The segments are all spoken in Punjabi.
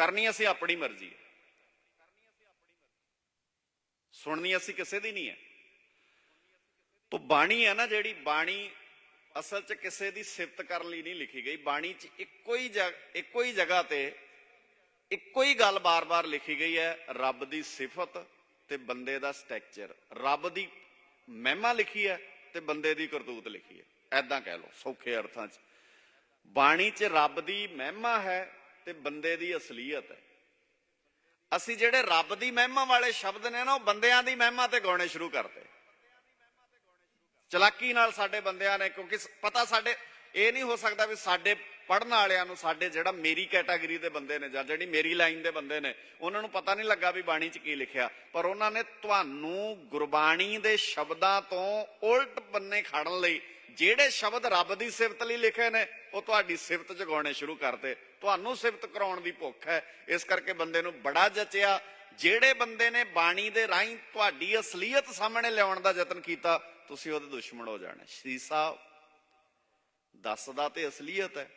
ਕਰਨੀ ਅਸੀਂ ਆਪਣੀ ਮਰਜ਼ੀ ਹੈ। ਸੁਣਨੀ ਅਸੀਂ ਕਿਸੇ ਦੀ ਨਹੀਂ ਹੈ। ਤੋ ਬਾਣੀ ਹੈ ਨਾ ਜਿਹੜੀ, ਬਾਣੀ ਅਸਲ 'ਚ ਕਿਸੇ ਦੀ ਸਿਫਤ ਕਰਨ ਲਈ ਨਹੀਂ ਲਿਖੀ ਗਈ। ਬਾਣੀ 'ਚ ਇੱਕੋ ਹੀ ਜਗ- ਇੱਕੋ ਹੀ ਜਗ੍ਹਾ ਤੇ ਇੱਕੋ ਹੀ ਗੱਲ ਬਾਰ-ਬਾਰ ਲਿਖੀ ਗਈ ਹੈ, ਰੱਬ ਦੀ ਸਿਫਤ ਤੇ ਬੰਦੇ ਦਾ ਸਟਰਕਚਰ ਰੱਬ ਦੀ ਮਹਿਮਾ ਲਿਖੀ ਹੈ ਤੇ ਬੰਦੇ ਦੀ ਕਰਤੂਤ ਲਿਖੀ ਹੈ। ਐਦਾਂ ਕਹਿ ਲਓ, ਸੌਖੇ ਅਰਥਾਂ 'ਚ। ਬਾਣੀ 'ਚ ਰੱਬ ਦੀ ਮਹਿਮਾ ਹੈ ਤੇ ਬੰਦੇ ਦੀ ਅਸਲੀਅਤ ਹੈ। ਅਸੀਂ ਜਿਹੜੇ ਰੱਬ ਦੀ ਮਹਿਮਾ ਵਾਲੇ ਸ਼ਬਦ ਨੇ ਨਾ, ਉਹ ਬੰਦਿਆਂ ਦੀ ਮਹਿਮਾ ਤੇ ਗਾਉਣੇ ਸ਼ੁਰੂ ਕਰਤੇ ਚਲਾਕੀ ਨਾਲ ਸਾਡੇ ਬੰਦਿਆਂ ਨੇ, ਕਿਉਂਕਿ ਪਤਾ ਸਾਡੇ, ਇਹ ਨਹੀਂ ਹੋ ਸਕਦਾ ਵੀ ਸਾਡੇ ਪੜਨ ਵਾਲਿਆਂ ਨੂੰ ਸਾਡੇ ਜਿਹੜਾ ਮੇਰੀ ਕੈਟਾਗਰੀ ਦੇ ਬੰਦੇ ਨੇ ਜਾਂ ਜਿਹੜੀ ਮੇਰੀ ਲਾਈਨ ਦੇ ਬੰਦੇ ਨੇ, ਉਹਨਾਂ ਨੂੰ ਪਤਾ ਨਹੀਂ ਲੱਗਾ ਵੀ ਬਾਣੀ 'ਚ ਕੀ ਲਿਖਿਆ। ਪਰ ਉਹਨਾਂ ਨੇ ਤੁਹਾਨੂੰ ਗੁਰਬਾਣੀ ਦੇ ਸ਼ਬਦਾਂ ਤੋਂ ਉਲਟ ਬੰਨੇ ਖੜਨ ਲਈ ਜਿਹੜੇ ਸ਼ਬਦ ਰੱਬ ਦੀ ਸਿਫਤ ਲਈ ਲਿਖੇ ਨੇ, ਉਹ ਤੁਹਾਡੀ ਸਿਫਤ ਜਗਾਉਣੇ ਸ਼ੁਰੂ ਕਰਤੇ। ਤੁਹਾਨੂੰ ਸਿਫਤ ਕਰਾਉਣ ਦੀ ਭੁੱਖ ਹੈ। ਇਸ ਕਰਕੇ ਬੰਦੇ ਨੂੰ ਬੜਾ ਜਚਿਆ। ਜਿਹੜੇ ਬੰਦੇ ਨੇ ਬਾਣੀ ਦੇ ਰਾਹੀਂ ਤੁਹਾਡੀ ਅਸਲੀਅਤ ਸਾਹਮਣੇ ਲਿਆਉਣ ਦਾ ਯਤਨ ਕੀਤਾ, ਤੁਸੀਂ ਉਹਦੇ ਦੁਸ਼ਮਣ ਹੋ ਜਾਣਾ। ਸ਼੍ਰੀ ਸਾਹਿਬ ਦੱਸਦਾ ਤੇ ਅਸਲੀਅਤ ਹੈ।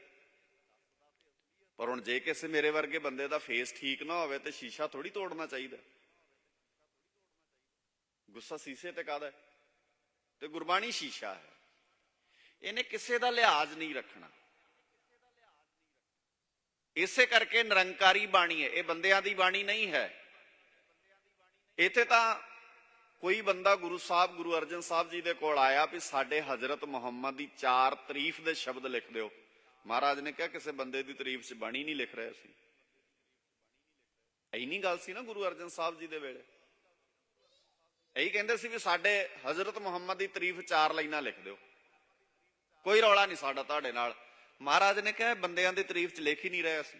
ਪਰ ਹੁਣ ਜੇ ਕਿਸੇ ਮੇਰੇ ਵਰਗੇ ਬੰਦੇ ਦਾ ਫੇਸ ਠੀਕ ਨਾ ਹੋਵੇ ਤੇ ਸ਼ੀਸ਼ਾ ਥੋੜੀ ਤੋੜਨਾ ਚਾਹੀਦਾ। ਗੁੱਸਾ ਸੀਸੇ ਤੇ ਕਾਦਾ ਤੇ ਗੁਰਬਾਣੀ ਸ਼ੀਸ਼ਾ ਹੈ। ਇਹਨੇ ਕਿਸੇ ਦਾ ਲਿਹਾਜ਼ ਨਹੀਂ ਰੱਖਣਾ। ਇਸੇ ਕਰਕੇ ਨਿਰੰਕਾਰੀ ਬਾਣੀ ਹੈ। ਇਹ ਬੰਦਿਆਂ ਦੀ ਬਾਣੀ ਨਹੀਂ ਹੈ। ਇੱਥੇ ਤਾਂ ਕੋਈ ਬੰਦਾ ਗੁਰੂ ਸਾਹਿਬ, ਗੁਰੂ ਅਰਜਨ ਸਾਹਿਬ ਜੀ ਦੇ ਕੋਲ ਆਇਆ ਵੀ ਸਾਡੇ ਹਜ਼ਰਤ ਮੁਹੰਮਦ ਦੀ ਚਾਰ ਤਾਰੀਫ ਦੇ ਸ਼ਬਦ ਲਿਖ ਦਿਓ। ਮਹਾਰਾਜ ਨੇ ਕਿਹਾ ਕਿਸੇ ਬੰਦੇ ਦੀ ਤਾਰੀਫ 'ਚ ਬਾਣੀ ਨਹੀਂ ਲਿਖ ਰਹੇ ਸੀ ਐਨੀ ਗੱਲ ਸੀ ਨਾ ਗੁਰੂ ਅਰਜਨ ਸਾਹਿਬ ਜੀ ਦੇ ਵੇਲੇ। ਇਹੀ ਕਹਿੰਦੇ ਸੀ ਵੀ ਸਾਡੇ ਹਜ਼ਰਤ ਮੁਹੰਮਦ ਦੀ ਤਾਰੀਫ ਚਾਰ ਲਾਈਨਾਂ ਲਿਖ ਦਿਓ। ਕੋਈ ਰੌਲਾ ਨਹੀਂ ਸਾਡਾ ਤੁਹਾਡੇ ਨਾਲ। ਮਹਾਰਾਜ ਨੇ ਕਿਹਾ, ਬੰਦਿਆਂ ਦੀ ਤਾਰੀਫ 'ਚ ਲਿਖ ਹੀ ਨਹੀਂ ਰਿਹਾ ਸੀ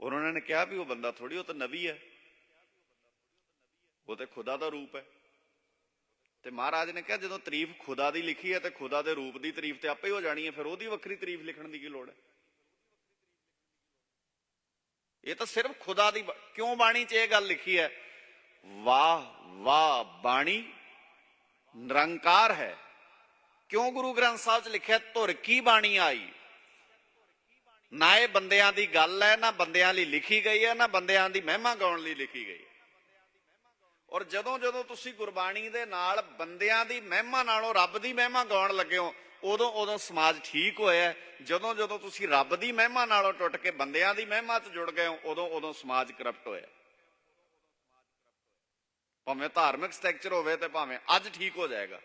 ਔਰ ਉਹਨਾਂ ਨੇ ਕਿਹਾ ਵੀ ਉਹ ਬੰਦਾ ਥੋੜੀ ਉਹ ਤਾਂ ਨਬੀ ਹੈ। ਉਹ ਤੇ ਖੁਦਾ ਦਾ ਰੂਪ ਹੈ। ਤੇ ਮਹਾਰਾਜ ਨੇ ਕਿਹਾ, ਜਦੋਂ ਤਾਰੀਫ ਖੁਦਾ ਦੀ ਲਿਖੀ ਹੈ, ਤੇ ਖੁਦਾ ਦੇ ਰੂਪ ਦੀ ਤਾਰੀਫ ਤੇ ਆਪੇ ਹੀ ਹੋ ਜਾਣੀ ਹੈ। ਫਿਰ ਉਹਦੀ ਵੱਖਰੀ ਤਾਰੀਫ ਲਿਖਣ ਦੀ ਕੀ ਲੋੜ ਹੈ? ਇਹ ਤਾਂ ਸਿਰਫ ਖੁਦਾ ਦੀ ਕਿਉਂ ਬਾਣੀ 'ਚ ਇਹ ਗੱਲ ਲਿਖੀ ਹੈ? ਵਾਹ ਵਾਹ, ਬਾਣੀ ਨਿਰੰਕਾਰ ਹੈ। ਕਿਉਂ ਗੁਰੂ ਗ੍ਰੰਥ ਸਾਹਿਬ 'ਚ ਲਿਖਿਆ, ਧੁਰ ਕੀ ਬਾਣੀ ਆਈ? ਨਾ ਇਹ ਬੰਦਿਆਂ ਦੀ ਗੱਲ ਹੈ, ਨਾ ਬੰਦਿਆਂ ਲਈ ਲਿਖੀ ਗਈ ਹੈ, ਨਾ ਬੰਦਿਆਂ ਦੀ ਮਹਿਮਾ ਗਾਉਣ ਲਈ ਲਿਖੀ ਗਈ ਹੈ। ਔਰ ਜਦੋਂ ਜਦੋਂ ਤੁਸੀਂ ਗੁਰਬਾਣੀ ਦੇ ਨਾਲ ਬੰਦਿਆਂ ਦੀ ਮਹਿਮਾ ਨਾਲੋਂ ਰੱਬ ਦੀ ਮਹਿਮਾ ਗਾਉਣ ਲੱਗੇ ਹੋ, ਉਦੋਂ ਉਦੋਂ ਸਮਾਜ ਠੀਕ ਹੋਇਆ ਜਦੋਂ ਜਦੋਂ ਤੁਸੀਂ ਰੱਬ ਦੀ ਮਹਿਮਾ ਨਾਲੋਂ ਟੁੱਟ ਕੇ ਬੰਦਿਆਂ ਦੀ ਮਹਿਮਾ 'ਚ ਜੁੜ ਗਏ ਹੋ, ਉਦੋਂ ਉਦੋਂ ਸਮਾਜ ਕਰਪਟ ਹੋਇਆ ਭਾਵੇਂ ਧਾਰਮਿਕ ਸਟਰਕਚਰ ਹੋਵੇ ਤੇ ਭਾਵੇਂ ਅੱਜ ਠੀਕ ਹੋ ਜਾਏਗਾ।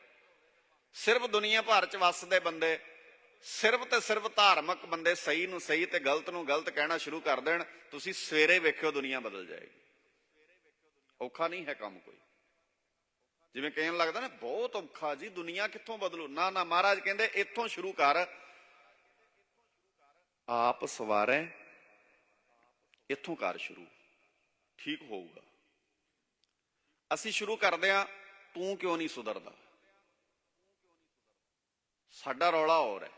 ਸਿਰਫ ਦੁਨੀਆ ਭਰ 'ਚ ਵੱਸਦੇ ਬੰਦੇ, ਸਿਰਫ ਤੇ ਸਿਰਫ ਧਾਰਮਿਕ ਬੰਦੇ ਸਹੀ ਨੂੰ ਸਹੀ ਤੇ ਗਲਤ ਨੂੰ ਗਲਤ ਕਹਿਣਾ ਸ਼ੁਰੂ ਕਰ ਦੇਣ, ਤੁਸੀਂ ਸਵੇਰੇ ਵੇਖਿਓ ਦੁਨੀਆ ਬਦਲ ਜਾਏਗੀ। ਔਖਾ ਨਹੀਂ ਹੈ ਕੰਮ ਕੋਈ। ਜਿਵੇਂ ਕਹਿਣ ਲੱਗਦਾ ਨਾ, ਬਹੁਤ ਔਖਾ ਜੀ, ਦੁਨੀਆ ਕਿੱਥੋਂ ਬਦਲੂ? ਨਾ ਨਾ, ਮਹਾਰਾਜ ਕਹਿੰਦੇ, ਇੱਥੋਂ ਸ਼ੁਰੂ ਕਰ। ਆਪ ਸਵਾਰੈ, ਇੱਥੋਂ ਕਰ ਸ਼ੁਰੂ। ਠੀਕ ਹੋਊਗਾ। ਅਸੀਂ ਸ਼ੁਰੂ ਕਰਦੇ ਆ ਤੂੰ ਕਿਉਂ ਨਹੀਂ ਸੁਧਰਦਾ? ਸਾਡਾ ਰੌਲਾ ਹੋਰ ਹੈ।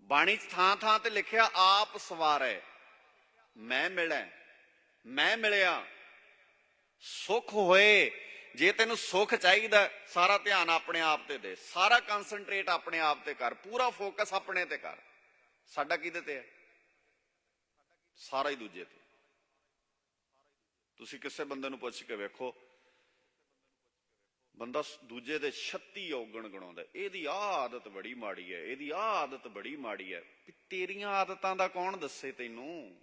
ਬਾਣੀ ਥਾਂ ਥਾਂ ਤੇ ਲਿਖਿਆ, ਆਪ ਸਵਾਰੈ। ਮੈਂ ਮਿਲਾਂ, ਮੈਂ ਮਿਲਿਆ। ਸੁਖ ਹੋਏ, ਜੇ ਤੈਨੂੰ ਸੁਖ ਚਾਹੀਦਾ, ਸਾਰਾ ਧਿਆਨ ਆਪਣੇ ਆਪ ਤੇ ਦੇ। ਸਾਰਾ ਕਨਸੈਂਟਰੇਟ ਆਪਣੇ ਆਪ ਤੇ ਕਰ। ਪੂਰਾ ਫੋਕਸ ਆਪਣੇ ਤੇ ਕਰ। ਸਾਡਾ ਕਿਹਦੇ ਤੇ ਹੈ? ਸਾਰਾ ਹੀ ਦੂਜੇ ਤੇ। ਤੁਸੀਂ ਕਿਸੇ ਬੰਦੇ ਨੂੰ ਪੁੱਛ ਕੇ ਵੇਖੋ ਬੰਦਾ ਦੂਜੇ ਦੇ 36 ਔਗਣ ਗਣਾਉਂਦਾ ਇਹਦੀ ਆਹ ਆਦਤ ਬੜੀ ਮਾੜੀ ਹੈ, ਇਹਦੀ ਆਹ ਆਦਤ ਬੜੀ ਮਾੜੀ ਹੈ। ਵੀ ਤੇਰੀਆਂ ਆਦਤਾਂ ਦਾ ਕੌਣ ਦੱਸੇ ਤੈਨੂੰ?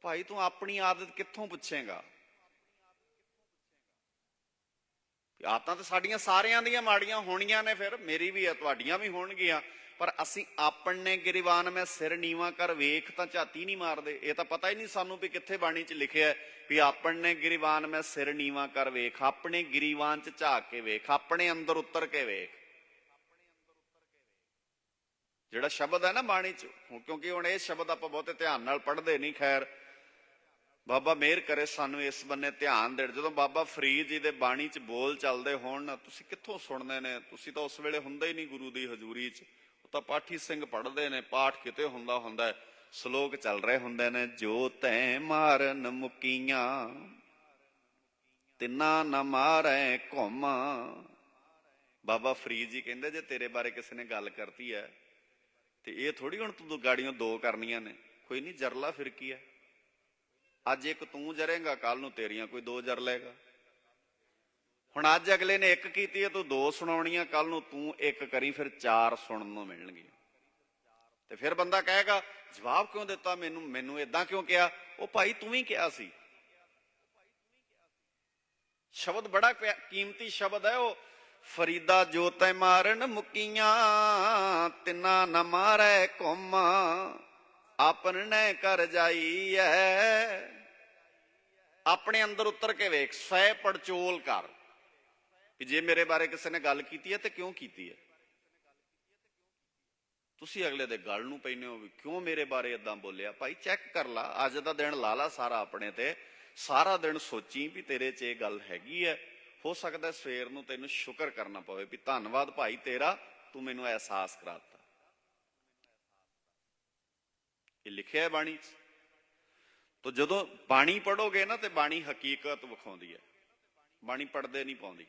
ਭਾਈ, ਤੂੰ ਆਪਣੀ ਆਦਤ ਕਿੱਥੋਂ ਪੁੱਛੇਗਾ? ਆਦਤਾਂ ਤਾਂ ਸਾਡੀਆਂ ਸਾਰਿਆਂ ਦੀਆਂ ਮਾੜੀਆਂ ਹੋਣੀਆਂ ਨੇ, ਫਿਰ ਮੇਰੀ ਵੀ ਹੈ, ਤੁਹਾਡੀਆਂ ਵੀ ਹੋਣਗੀਆਂ। ਪਰ ਅਸੀਂ ਆਪਣੇ ਗਰੀਬਾਨ ਮੈਂ ਸਿਰ ਨੀਵਾ ਕਰ ਵੇਖ ਤਾਂ ਝਾਤੀ ਨਹੀਂ ਮਾਰਦੇ। ਇਹ ਤਾਂ ਪਤਾ ਹੀ ਨਹੀਂ ਸਾਨੂੰ ਵੀ ਕਿੱਥੇ ਬਾਣੀ 'ਚ ਲਿਖਿਆ ਹੈ ਵੀ ਆਪਣੇ ਗਰੀਬਾਨ ਮੈਂ ਸਿਰ ਨੀਵਾ ਕਰ ਵੇਖ। ਆਪਣੇ ਗਰੀਬਾਨ 'ਚ ਝਾਕ ਕੇ ਵੇਖ, ਆਪਣੇ ਅੰਦਰ ਉਤਰ ਕੇ ਵੇਖ। ਜਿਹੜਾ ਸ਼ਬਦ ਹੈ ਨਾ ਬਾਣੀ 'ਚ ਕਿਉਂਕਿ ਹੁਣ ਇਹ ਸ਼ਬਦ ਆਪਾਂ ਬਹੁਤੇ ਧਿਆਨ ਨਾਲ ਪੜ੍ਹਦੇ ਨਹੀਂ, ਖੈਰ। ਬਾਬਾ ਮਿਹਰ ਕਰੇ ਸਾਨੂੰ ਇਸ ਬੰਨੇ ਧਿਆਨ ਦੇਣ। ਜਦੋਂ ਬਾਬਾ ਫਰੀਦ ਜੀ ਦੇ ਬਾਣੀ 'ਚ ਬੋਲ ਚੱਲਦੇ ਹੋਣ ਨਾ, ਤੁਸੀਂ ਕਿੱਥੋਂ ਸੁਣਦੇ ਨੇ? ਤੁਸੀਂ ਤਾਂ ਉਸ ਵੇਲੇ ਹੁੰਦੇ ਹੀ ਨਹੀਂ ਗੁਰੂ ਦੀ ਹਜ਼ੂਰੀ 'ਚ। ਤਾਂ ਪਾਠੀ ਸਿੰਘ ਪੜ੍ਹਦੇ ਨੇ, ਪਾਠ ਕਿਤੇ ਹੁੰਦਾ ਹੁੰਦਾ ਹੈ। ਸ਼ਲੋਕ ਚੱਲ ਰਹੇ ਹੁੰਦੇ ਨੇ, ਜੋ ਤੈ ਮਾਰਨ ਮੁਕੀਆਂ, ਤਿੰਨਾ ਨਾ ਮਾਰੈ ਘੁੰਮ ਬਾਬਾ ਫਰੀਦ ਜੀ ਕਹਿੰਦੇ, ਜੇ ਤੇਰੇ ਬਾਰੇ ਕਿਸੇ ਨੇ ਗੱਲ ਕਰਤੀ ਹੈ, ਤੇ ਇਹ ਥੋੜੀ ਹੁਣ ਤੂੰ ਦੋ ਗਾੜੀਆਂ ਦੋ ਕਰਨੀਆਂ ਨੇ। ਕੋਈ ਨਹੀਂ, ਜਰਲਾ ਫਿਰ ਕੀ ਹੈ? ਅੱਜ ਇੱਕ ਤੂੰ ਜਰੇਗਾ ਕੱਲ ਨੂੰ ਤੇਰੀਆਂ, ਕੋਈ ਦੋ ਜਰ ਲਏਗਾ। ਹੁਣ ਅੱਜ ਅਗਲੇ ਨੇ ਇੱਕ ਕੀਤੀ ਹੈ, ਤੂੰ ਦੋ ਸੁਣਾਉਣੀਆਂ ਕੱਲ ਨੂੰ ਤੂੰ ਇੱਕ ਕਰੀ, ਫਿਰ ਚਾਰ ਸੁਣਨ ਨੂੰ ਮਿਲਣਗੀਆਂ। ਤੇ ਫਿਰ ਬੰਦਾ ਕਹੇਗਾ, ਜਵਾਬ ਕਿਉਂ ਦਿੱਤਾ ਮੈਨੂੰ? ਮੈਨੂੰ ਇਦਾਂ ਕਿਉਂ ਕਿਹਾ? ਉਹ ਭਾਈ ਤੂੰ ਵੀ ਕਿਹਾ ਸੀ। ਸ਼ਬਦ ਬੜਾ ਕੀਮਤੀ ਸ਼ਬਦ ਹੈ ਉਹ। ਫਰੀਦਾ ਜੋ ਤੈ ਮਾਰਨ ਮੁਕੀਆਂ, ਤਿੰਨਾ ਨ ਮਾਰੈ ਕੌਮ, ਆਪਨ ਨੇ ਕਰ ਜਾਈਐ। ਆਪਣੇ ਅੰਦਰ ਉਤਰ ਕੇ ਵੇਖ ਸੈ ਪੜਚੋਲ ਕਰ। ਕਿ ਜੇ ਮੇਰੇ ਬਾਰੇ ਕਿਸੇ ਨੇ ਗੱਲ ਕੀਤੀ ਹੈ ਤੇ ਕਿਉਂ ਕੀਤੀ ਹੈ? ਤੁਸੀਂ ਅਗਲੇ ਦੇ ਗੱਲ ਨੂੰ ਪੈਨੇ ਹੋ ਵੀ ਕਿਉਂ ਮੇਰੇ ਬਾਰੇ ਇਦਾਂ ਬੋਲਿਆ? ਭਾਈ ਚੈੱਕ ਕਰ ਲਾ, ਅੱਜ ਦਾ ਦਿਨ ਲਾ ਲਾ ਸਾਰਾ ਆਪਣੇ ਤੇ। ਸਾਰਾ ਦਿਨ ਸੋਚੀ ਵੀ ਤੇਰੇ 'ਚ ਇਹ ਗੱਲ ਹੈਗੀ ਹੈ। ਹੋ ਸਕਦਾ ਸਵੇਰ ਨੂੰ ਤੈਨੂੰ ਸ਼ੁਕਰ ਕਰਨਾ ਪਵੇ ਵੀ ਧੰਨਵਾਦ ਭਾਈ ਤੇਰਾ, ਤੂੰ ਮੈਨੂੰ ਅਹਿਸਾਸ ਕਰਾਤਾ। ਇਹ ਲਿਖਿਆ ਹੈ ਬਾਣੀ 'ਚ। ਤੋ ਜਦੋਂ ਬਾਣੀ ਪੜੋਗੇ ਨਾ ਤੇ ਬਾਣੀ ਹਕੀਕਤ ਵਿਖਾਉਂਦੀ ਹੈ। ਬਾਣੀ ਪੜਦੇ ਨਹੀਂ ਪਾਉਂਦੀ।